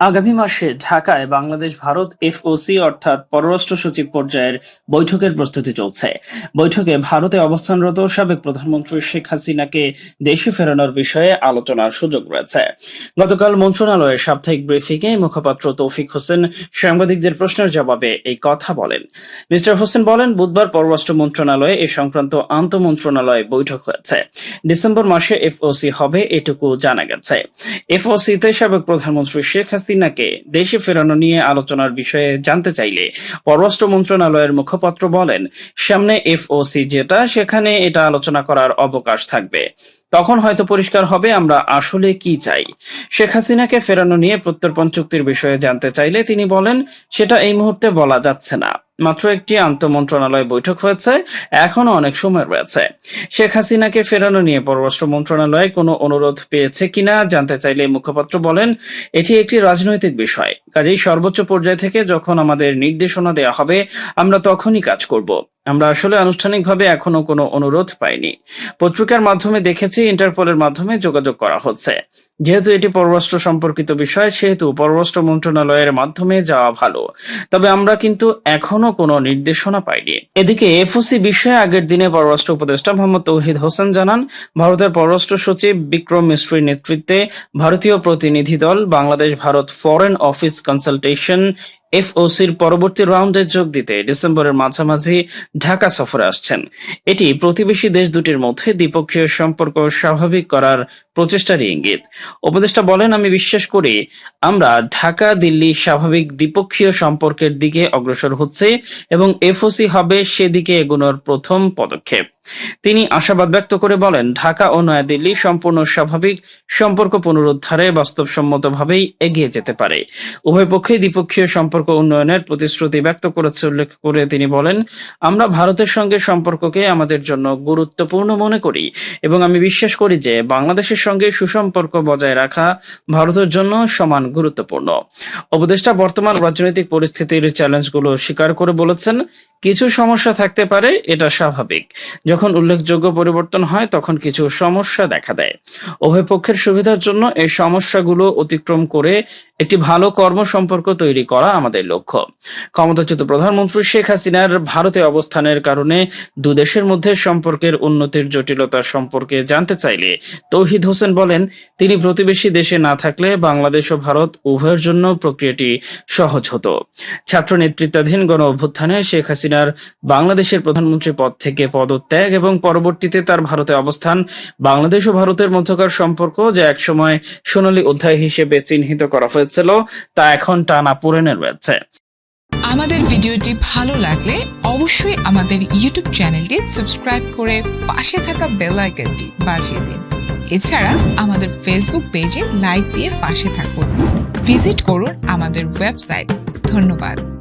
আগামী মাসে ঢাকায় বাংলাদেশ, ভারত, এফওসি অর্থাৎ পররাষ্ট্র সচিব পর্যায়ের বৈঠকের প্রস্তুতি চলছে। বৈঠকে ভারতে অবস্থানরত সাবেক প্রধানমন্ত্রী শেখ হাসিনাকে দেশে ফেরানোর বিষয়ে আলোচনার সুযোগ রয়েছে। গতকাল মন্ত্রণালয়ের সাপ্তাহিক ব্রিফিংয়ে মুখপাত্র তৌফিক হোসেন সাংবাদিকদের প্রশ্নের জবাবে এই কথা বলেন। মিস্টার হোসেন বলেন, বুধবার পররাষ্ট্র মন্ত্রণালয়ে এ সংক্রান্ত আন্তঃমন্ত্রণালয় বৈঠক হয়েছে। ডিসেম্বর মাসে এফওসি হবে এটুকু জানা গেছে। এফওসিতে সাবেক প্রধানমন্ত্রী শেখ হাসিনাকে দেশে ফেরানো নিয়ে আলোচনার বিষয়ে জানতে চাইলে পররাষ্ট্র মন্ত্রণালয়ের মুখপাত্র বলেন, সামনে এফওসি যেটা, সেখানে এটা আলোচনা করার অবকাশ থাকবে। তখন হয়তো পরিষ্কার হবে আমরা আসলে কি চাই। শেখ হাসিনাকে ফেরানো নিয়ে প্রত্যর্পণ চুক্তির বিষয়ে জানতে চাইলে তিনি বলেন, সেটা এই মুহূর্তে বলা যাচ্ছে না। মাত্র একটি আন্তঃমন্ত্রণালয় বৈঠক হয়েছে এখনও অনেক সময় রয়েছে। শেখ হাসিনাকে ফেরানো নিয়ে পররাষ্ট্র মন্ত্রণালয় কোনো অনুরোধ পেয়েছে কিনা জানতে চাইলে মুখপাত্র বলেন, এটি একটি রাজনৈতিক বিষয়। কাজেই সর্বোচ্চ পর্যায় থেকে যখন আমাদের নির্দেশনা দেওয়া হবে, আমরা তখনই কাজ করব। আমরা আসলে আনুষ্ঠানিকভাবে এখনও কোনো অনুরোধ পাইনি। পত্রিকার মাধ্যমে দেখেছি, ইন্টারপোলের মাধ্যমে যোগাযোগ করা হচ্ছে। যেহেতু এটি পররাষ্ট্র সম্পর্কিত বিষয়, সেহেতু পররাষ্ট্র মন্ত্রণালয়ের মাধ্যমে যাওয়া ভালো। তবে আমরা কিন্তু এখনও কোনো নির্দেশনা পাইনি। এদিকে এফওসি বিষয়ে আগের দিনে পররাষ্ট্র উপদেষ্টা মোহাম্মদ তৌহিদ হোসেন জানান, ভারতের পররাষ্ট্র সচিব বিক্রম মিস্ত্রির নেতৃত্বে ভারতীয় প্রতিনিধি দল Bangladesh Bharat foreign office consultation এফওসির পরবর্তী রাউন্ডে যোগ দিতে ডিসেম্বরের মাঝামাঝি ঢাকা সফরে আসছেন। এটি প্রতিবেশী দেশ দুটির মধ্যে দ্বিপক্ষীয় সম্পর্ক স্বাভাবিক করার প্রচেষ্টারই ইঙ্গিত। উপদেষ্টা বলেন, আমি বিশ্বাস করি আমরা ঢাকা, দিল্লি স্বাভাবিক দ্বিপক্ষীয় সম্পর্কের দিকে অগ্রসর হচ্ছে এবং এফওসি হবে সেদিকে এগোনোর প্রথম পদক্ষেপ। তিনি আশাবাদ ব্যক্ত করে বলেন, ঢাকা ও নয়াদিল্লি সম্পূর্ণ স্বাভাবিক সম্পর্ক পুনরুদ্ধারে বাস্তবসম্মতভাবেই এগিয়ে যেতে পারে। উভয় পক্ষই দ্বিপক্ষীয় সম্পর্ক উন্নয়নের প্রতিশ্রুতি ব্যক্ত করেছে উল্লেখ করে তিনি বলেন, আমরা ভারতের সঙ্গে সম্পর্ককে আমাদের জন্য গুরুত্বপূর্ণ মনে করি এবং আমি বিশ্বাস করি যে বাংলাদেশের সঙ্গে সুসম্পর্ক বজায় রাখা ভারতের জন্য সমান গুরুত্বপূর্ণ। উপদেষ্টা বর্তমান রাজনৈতিক পরিস্থিতির চ্যালেঞ্জগুলো স্বীকার করে বলেছেন, কিছু সমস্যা থাকতে পারে, এটা স্বাভাবিক। যখন উল্লেখযোগ্য পরিবর্তন হয়, তখন কিছু সমস্যা দেখা দেয়। উভয় পক্ষের সুবিধার জন্য এই সমস্যাগুলো অতিক্রম করে একটি ভালো কর্ম সম্পর্ক তৈরি করা আমাদের লক্ষ্য। ক্ষমতাচ্যুত প্রধানমন্ত্রী শেখ হাসিনার ভারতে অবস্থানের কারণে দুদেশের মধ্যে সম্পর্কের উন্নতির জটিলতা সম্পর্কে জানতে চাইলে তৌহিদ হোসেন বলেন, তিনি প্রতিবেশী দেশে না থাকলে বাংলাদেশ ও ভারত উভয়ের জন্য প্রক্রিয়াটি সহজ হতো। ছাত্র নেতৃত্বাধীন গণ অভ্যুত্থানে শেখ হাসিনার বাংলাদেশের প্রধানমন্ত্রী পদ থেকে পদত্যাগ এবং পরবর্তীতে তার ভারতে অবস্থান, বাংলাদেশ ও ভারতের মধ্যকার সম্পর্ক যা একসময় সোনালী অধ্যায় হিসেবে চিহ্নিত করা হয়েছিল, তা এখন টানা পূরণে রয়েছে। আমাদের ভিডিওটি ভালো লাগলে অবশ্যই আমাদের ইউটিউব চ্যানেলটি সাবস্ক্রাইব করে পাশে থাকা বেল আইকনটি বাজিয়ে দিন। এছাড়া আমাদের ফেসবুক পেজে লাইক দিয়ে পাশে থাকুন। ভিজিট করুন আমাদের ওয়েবসাইট ধন্যবাদ।